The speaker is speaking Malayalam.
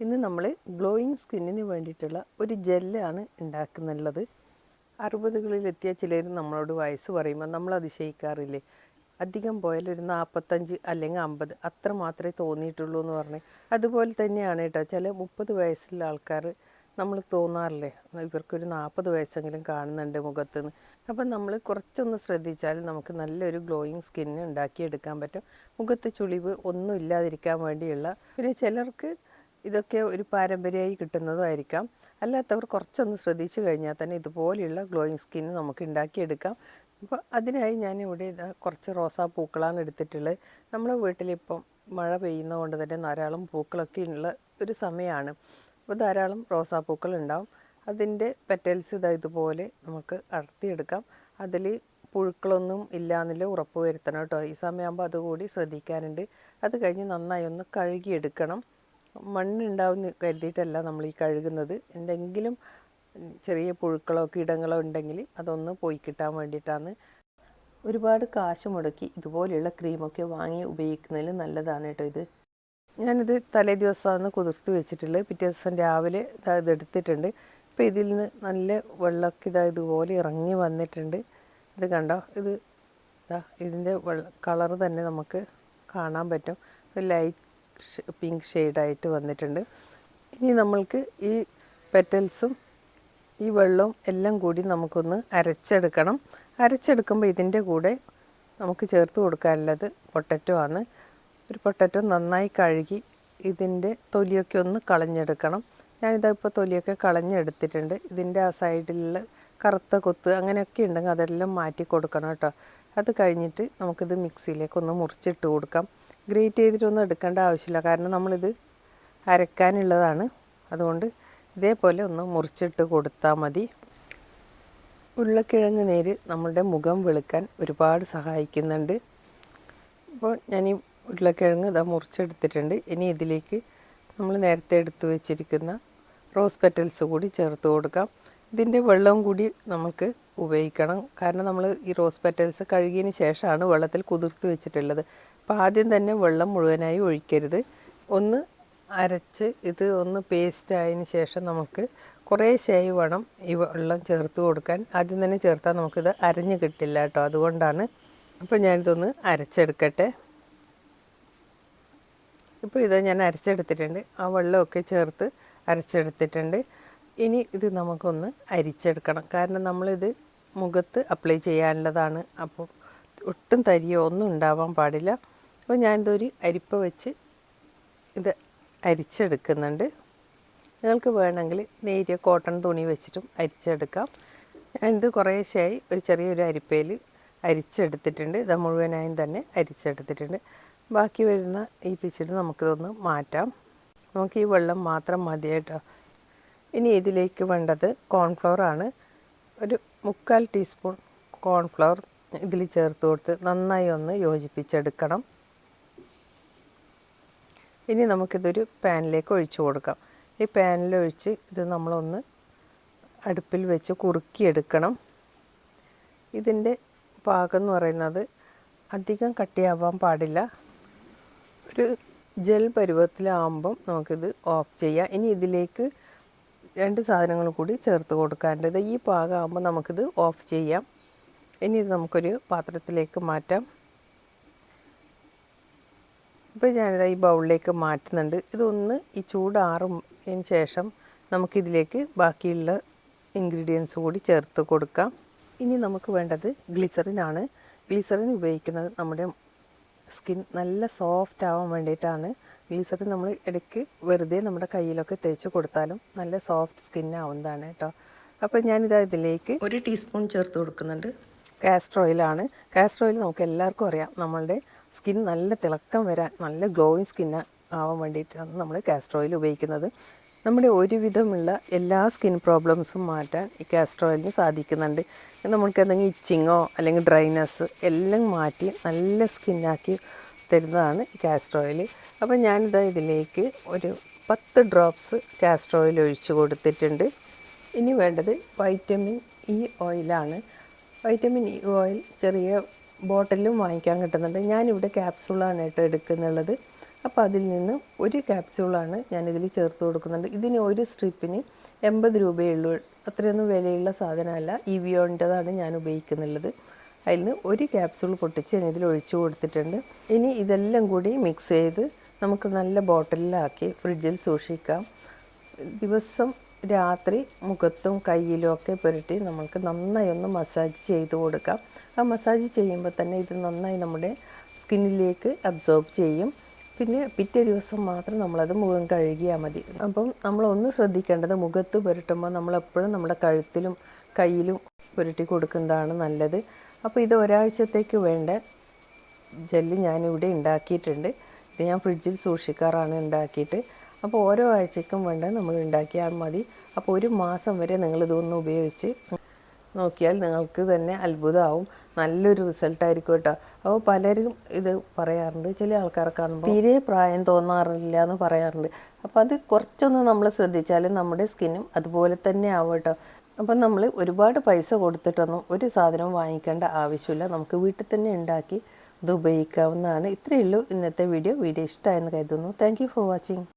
ഇന്ന് നമ്മൾ ഗ്ലോയിങ് സ്കിന്നിന് വേണ്ടിയിട്ടുള്ള ഒരു ജെല്ലാണ് ഉണ്ടാക്കുന്നുള്ളത്. അറുപതുകളിലെത്തിയ ചിലർ നമ്മളോട് വയസ്സ് പറയുമ്പോൾ നമ്മൾ അതിശയിക്കാറില്ലേ? അധികം പോയാൽ ഒരു നാൽപ്പത്തഞ്ച് അല്ലെങ്കിൽ അമ്പത് അത്ര മാത്രമേ തോന്നിയിട്ടുള്ളൂ എന്ന് പറഞ്ഞ് അതുപോലെ തന്നെയാണ് കേട്ടോ. ചില മുപ്പത് വയസ്സുള്ള ആൾക്കാർ നമ്മൾ തോന്നാറില്ലേ? ഇവർക്കൊരു നാൽപ്പത് വയസ്സെങ്കിലും കാണുന്നുണ്ട് മുഖത്തുനിന്ന്. അപ്പം നമ്മൾ കുറച്ചൊന്ന് ശ്രദ്ധിച്ചാൽ നമുക്ക് നല്ലൊരു ഗ്ലോയിങ് സ്കിന്ന് ഉണ്ടാക്കിയെടുക്കാൻ പറ്റും. മുഖത്ത് ചുളിവ് ഒന്നും ഇല്ലാതിരിക്കാൻ വേണ്ടിയുള്ള. പിന്നെ ചിലർക്ക് ഇതൊക്കെ ഒരു പാരമ്പര്യമായി കിട്ടുന്നതായിരിക്കാം. അല്ലാത്തവർ കുറച്ചൊന്ന് ശ്രദ്ധിച്ചു കഴിഞ്ഞാൽ തന്നെ ഇതുപോലെയുള്ള ഗ്ലോയിങ് സ്കിൻ നമുക്ക് ഉണ്ടാക്കിയെടുക്കാം. അപ്പോൾ അതിനായി ഞാനിവിടെ ഇതാ കുറച്ച് റോസാ പൂക്കളാണ് എടുത്തിട്ടുള്ളത്. നമ്മുടെ വീട്ടിലിപ്പം മഴ പെയ്യുന്നതുകൊണ്ട് തന്നെ ധാരാളം പൂക്കളൊക്കെ ഉള്ള ഒരു സമയമാണ്. അപ്പോൾ ധാരാളം റോസാപ്പൂക്കൾ ഉണ്ടാവും. അതിന്റെ പെറ്റൽസ് ഇതാ ഇതുപോലെ നമുക്ക് അടർത്തിയെടുക്കാം. അതിൽ പുഴുക്കളൊന്നും ഇല്ലാന്നില്ല ഉറപ്പ് വരുത്തണം കേട്ടോ. ഈ സമയമാകുമ്പോൾ അതുകൂടി ശ്രദ്ധിക്കാനുണ്ട്. അത് കഴിഞ്ഞ് നന്നായി ഒന്ന് കഴുകിയെടുക്കണം. മണ്ണുണ്ടാവും കരുതിയിട്ടല്ല നമ്മൾ ഈ കഴുകുന്നത്. എന്തെങ്കിലും ചെറിയ പുഴുക്കളോ കീടങ്ങളോ ഉണ്ടെങ്കിൽ അതൊന്ന് പോയി കിട്ടാൻ വേണ്ടിയിട്ടാണ്. ഒരുപാട് കാശ് മുടക്കി ഇതുപോലെയുള്ള ക്രീമൊക്കെ വാങ്ങി ഉപയോഗിക്കുന്നതിൽ നല്ലതാണ് കേട്ടോ ഇത്. ഞാനിത് തലേ ദിവസമാണ് കുതിർത്ത് വെച്ചിട്ടുള്ളത്. പിറ്റേ ദിവസം രാവിലെ ഇതാ ഇതെടുത്തിട്ടുണ്ട് ഇപ്പോൾ ഇതിൽ നിന്ന് നല്ല വെള്ളമൊക്കെ ഇതാ ഇതുപോലെ ഇറങ്ങി വന്നിട്ടുണ്ട്. ഇത് കണ്ടോ? ഇത് ഇതാ ഇതിന്റെ കളറ് തന്നെ നമുക്ക് കാണാൻ പറ്റും. ലൈറ്റ് പിങ്ക് ഷെയ്ഡായിട്ട് വന്നിട്ടുണ്ട്. ഇനി നമ്മൾക്ക് ഈ പെറ്റൽസും ഈ വെള്ളവും എല്ലാം കൂടി നമുക്കൊന്ന് അരച്ചെടുക്കണം. അരച്ചെടുക്കുമ്പോൾ ഇതിന്റെ കൂടെ നമുക്ക് ചേർത്ത് കൊടുക്കാനുള്ളത് പൊട്ടറ്റോ ആണ്. ഒരു പൊട്ടറ്റോ നന്നായി കഴുകി ഇതിന്റെ തൊലിയൊക്കെ ഒന്ന് കളഞ്ഞെടുക്കണം. ഞാനിതാ ഇപ്പോൾ തൊലിയൊക്കെ കളഞ്ഞെടുത്തിട്ടുണ്ട്. ഇതിന്റെ ആ സൈഡിലുള്ള കറുത്ത കൊത്ത് അങ്ങനെയൊക്കെ ഉണ്ടെങ്കിൽ അതെല്ലാം മാറ്റി കൊടുക്കണം കേട്ടോ. അത് കഴിഞ്ഞിട്ട് നമുക്കിത് മിക്സിയിലേക്ക് ഒന്ന് മുറിച്ചിട്ട് കൊടുക്കാം. ഗ്രേറ്റ് ചെയ്തിട്ടൊന്നും എടുക്കേണ്ട ആവശ്യമില്ല. കാരണം നമ്മളിത് അരക്കാനുള്ളതാണ് അതുകൊണ്ട് ഇതേപോലെ ഒന്ന് മുറിച്ചിട്ട് കൊടുത്താൽ മതി. ഉരുളക്കിഴങ്ങ് നേര് നമ്മളുടെ മുഖം വെളുക്കാൻ ഒരുപാട് സഹായിക്കുന്നുണ്ട്. അപ്പോൾ ഞാൻ ഈ ഉരുളക്കിഴങ്ങ് ഇതാ മുറിച്ചെടുത്തിട്ടുണ്ട്. ഇനി ഇതിലേക്ക് നമ്മൾ നേരത്തെ എടുത്തു വെച്ചിരിക്കുന്ന റോസ് പെറ്റൽസ് കൂടി ചേർത്ത് കൊടുക്കാം. ഇതിന്റെ വെള്ളവും കൂടി നമുക്ക് ഉപയോഗിക്കണം. കാരണം നമ്മൾ ഈ റോസ് പെറ്റൽസ് കഴുകിയതിന് ശേഷമാണ് വെള്ളത്തിൽ കുതിർത്ത് വെച്ചിട്ടുള്ളത്. അപ്പോൾ ആദ്യം തന്നെ വെള്ളം മുഴുവനായി ഒഴിക്കരുത്. ഒന്ന് അരച്ച് ഇത് ഒന്ന് പേസ്റ്റ് ആയതിന് ശേഷം നമുക്ക് കുറേ ശേവ് വേണം ഈ വെള്ളം ചേർത്ത് കൊടുക്കാൻ. ആദ്യം തന്നെ ചേർത്താൽ നമുക്കിത് അരഞ്ഞ് കിട്ടില്ല കേട്ടോ അതുകൊണ്ടാണ്. അപ്പോൾ ഞാനിതൊന്ന് അരച്ചെടുക്കട്ടെ. ഇപ്പോൾ ഇത് ഞാൻ അരച്ചെടുത്തിട്ടുണ്ട്. ആ വെള്ളമൊക്കെ ചേർത്ത് അരച്ചെടുത്തിട്ടുണ്ട്. ഇനി ഇത് നമുക്കൊന്ന് അരിച്ചെടുക്കണം. കാരണം നമ്മളിത് മുഖത്ത് അപ്ലൈ ചെയ്യാനുള്ളതാണ്. അപ്പോൾ ഒട്ടും തരിയോ ഒന്നും ഉണ്ടാവാൻ പാടില്ല. അപ്പോൾ ഞാനിതൊരു അരിപ്പ വെച്ച് ഇത് അരിച്ചെടുക്കുന്നുണ്ട്. നിങ്ങൾക്ക് വേണമെങ്കിൽ നേരിയ കോട്ടൺ തുണി വെച്ചിട്ടും അരിച്ചെടുക്കാം. ഞാനിത് കുറേശ്ശായി ഒരു ചെറിയൊരു അരിപ്പയിൽ അരിച്ചെടുത്തിട്ടുണ്ട്. ഇത് മുഴുവനായും തന്നെ അരിച്ചെടുത്തിട്ടുണ്ട്. ബാക്കി വരുന്ന ഈ പിച്ചിട്ട് നമുക്കിതൊന്ന് മാറ്റാം. നമുക്ക് ഈ വെള്ളം മാത്രം മതി കേട്ടോ. ഇനി ഇതിലേക്ക് വേണ്ടത് കോൺഫ്ലവർ ആണ്. ഒരു മുക്കാൽ ടീസ്പൂൺ കോൺഫ്ലവർ ഇതിൽ ചേർത്ത് കൊടുത്ത് നന്നായി ഒന്ന് യോജിപ്പിച്ചെടുക്കണം. ഇനി നമുക്കിതൊരു പാനിലേക്ക് ഒഴിച്ചു കൊടുക്കാം. ഈ പാനിലൊഴിച്ച് ഇത് നമ്മളൊന്ന് അടുപ്പിൽ വെച്ച് കുറുക്കിയെടുക്കണം. ഇതിന്റെ പാകം എന്ന് പറയുന്നത് അധികം കട്ടിയാവാൻ പാടില്ല. ഒരു ജെൽ പരുവത്തിലാകുമ്പം നമുക്കിത് ഓഫ് ചെയ്യാം. ഇനി ഇതിലേക്ക് രണ്ട് സാധനങ്ങൾ കൂടി ചേർത്ത് കൊടുക്കാണ്ടത് ഈ പാകമാകുമ്പോൾ നമുക്കിത് ഓഫ് ചെയ്യാം. ഇനി ഇത് നമുക്കൊരു പാത്രത്തിലേക്ക് മാറ്റാം. ഇപ്പോൾ ഞാനിത് ഈ ബൗളിലേക്ക് മാറ്റുന്നുണ്ട്. ഇതൊന്ന് ഈ ചൂടാറുന്നതിന് ശേഷം നമുക്കിതിലേക്ക് ബാക്കിയുള്ള ഇൻഗ്രീഡിയൻസ് കൂടി ചേർത്ത് കൊടുക്കാം. ഇനി നമുക്ക് വേണ്ടത് ഗ്ലിസറിനാണ് ഗ്ലിസറിൻ ഉപയോഗിക്കുന്നത് നമ്മുടെ സ്കിൻ നല്ല സോഫ്റ്റ് ആവാൻ വേണ്ടിയിട്ടാണ്. ഗ്ലിസറിൻ നമ്മൾ ഇടയ്ക്ക് വെറുതെ നമ്മുടെ കയ്യിലൊക്കെ തേച്ച് കൊടുത്താലും നല്ല സോഫ്റ്റ് സ്കിൻ ആവുന്നതാണ് കേട്ടോ. അപ്പോൾ ഞാനിതാ ഇതിലേക്ക് ഒരു ടീസ്പൂൺ ചേർത്ത് കൊടുക്കുന്നുണ്ട്. കാസ്റ്റർ ഓയിലാണ് കാസ്റ്റർ ഓയിൽ നമുക്ക് എല്ലാവർക്കും അറിയാം. നമ്മളുടെ സ്കിൻ നല്ല തിളക്കം വരാൻ നല്ല ഗ്ലോയിങ് സ്കിൻ ആവാൻ വേണ്ടിയിട്ടാണ് നമ്മൾ കാസ്റ്റർ ഓയിൽ ഉപയോഗിക്കുന്നത്. നമ്മുടെ ഒരുവിധമുള്ള എല്ലാ സ്കിൻ പ്രോബ്ലംസും മാറ്റാൻ ഈ കാസ്റ്റർ ഓയിലിന് സാധിക്കുന്നുണ്ട്. നമുക്ക് എന്തെങ്കിലും ഇച്ചിങ്ങോ അല്ലെങ്കിൽ ഡ്രൈനസ് എല്ലാം മാറ്റി നല്ല സ്കിന്നാക്കി തരുന്നതാണ് ഈ കാസ്റ്റർ ഓയിൽ അപ്പോൾ ഞാനിതാ ഇതിലേക്ക് ഒരു പത്ത് ഡ്രോപ്സ് കാസ്റ്റർ ഓയിൽ ഒഴിച്ചു കൊടുത്തിട്ടുണ്ട്. ഇനി വേണ്ടത് വൈറ്റമിൻ ഇ ഓയിലാണ്. വൈറ്റമിൻ ഇ ഓയിൽ ചെറിയ ബോട്ടിലും വാങ്ങിക്കാൻ കിട്ടുന്നുണ്ട്. ഞാനിവിടെ ക്യാപ്സൂളാണ് കേട്ടോ എടുക്കുന്നുള്ളത്. അപ്പോൾ അതിൽ നിന്ന് ഒരു ക്യാപ്സ്യൂളാണ് ഞാനിതിൽ ചേർത്ത് കൊടുക്കുന്നുണ്ട്. ഇതിന് ഒരു സ്ട്രിപ്പിന് എൺപത് രൂപയേ ഉള്ളൂ അത്രയൊന്നും വിലയുള്ള സാധനമല്ല. ഇ വിയോന്റെതാണ് ഞാൻ ഉപയോഗിക്കുന്നുള്ളത്. അതിൽ നിന്ന് ഒരു ക്യാപ്സൂൾ പൊട്ടിച്ച് ഞാൻ ഇതിൽ ഒഴിച്ചു കൊടുത്തിട്ടുണ്ട്. ഇനി ഇതെല്ലാം കൂടി മിക്സ് ചെയ്ത് നമുക്ക് നല്ല ബോട്ടിലാക്കി ഫ്രിഡ്ജിൽ സൂക്ഷിക്കാം. ദിവസം രാത്രി മുഖത്തും കയ്യിലും ഒക്കെ പുരട്ടി നമുക്ക് നന്നായി ഒന്ന് മസാജ് ചെയ്ത് കൊടുക്കാം. ആ മസാജ് ചെയ്യുമ്പോൾ തന്നെ ഇത് നന്നായി നമ്മുടെ സ്കിന്നിലേക്ക് അബ്സോർബ് ചെയ്യും. പിന്നെ പിറ്റേ ദിവസം മാത്രം നമ്മളത് മുഖം കഴുകിയാൽ മതി. അപ്പം നമ്മളൊന്ന് ശ്രദ്ധിക്കേണ്ടത് മുഖത്ത് പുരട്ടുമ്പോൾ നമ്മളെപ്പോഴും നമ്മുടെ കഴുത്തിലും കയ്യിലും പുരട്ടി കൊടുക്കുന്നതാണ് നല്ലത്. അപ്പോൾ ഇത് ഒരാഴ്ചത്തേക്ക് വേണ്ട ജെല്ല് ഞാനിവിടെ ഉണ്ടാക്കിയിട്ടുണ്ട്. ഇത് ഞാൻ ഫ്രിഡ്ജിൽ സൂക്ഷിക്കാറാണ് ഉണ്ടാക്കിയിട്ട്. അപ്പോൾ ഓരോ ആഴ്ചയ്ക്കും വേണ്ട നമ്മൾ ഉണ്ടാക്കിയാൽ മതി. അപ്പോൾ ഒരു മാസം വരെ നിങ്ങളിതൊന്ന് ഉപയോഗിച്ച് നോക്കിയാൽ നിങ്ങൾക്ക് തന്നെ അത്ഭുതമാവും. നല്ലൊരു റിസൾട്ട് ആയിരിക്കും കേട്ടോ. അപ്പോൾ പലരും ഇത് പറയാറുണ്ട്. ചില ആൾക്കാരെ കാണുമ്പോൾ തീരെ പ്രായം തോന്നാറില്ല എന്ന് പറയാറുണ്ട്. അപ്പോൾ അത് കുറച്ചൊന്ന് നമ്മൾ ശ്രദ്ധിച്ചാൽ നമ്മുടെ സ്കിന്നും അതുപോലെ തന്നെ ആവും കേട്ടോ. അപ്പം നമ്മൾ ഒരുപാട് പൈസ കൊടുത്തിട്ടൊന്നും ഒരു സാധനവും വാങ്ങിക്കേണ്ട ആവശ്യമില്ല. നമുക്ക് വീട്ടിൽ തന്നെ ഉണ്ടാക്കി ഇത് ഉപയോഗിക്കാവുന്നതാണ്. ഇത്രയേ ഉള്ളൂ ഇന്നത്തെ വീഡിയോ വീഡിയോ ഇഷ്ടമായെന്ന് കരുതുന്നു. Thank for watching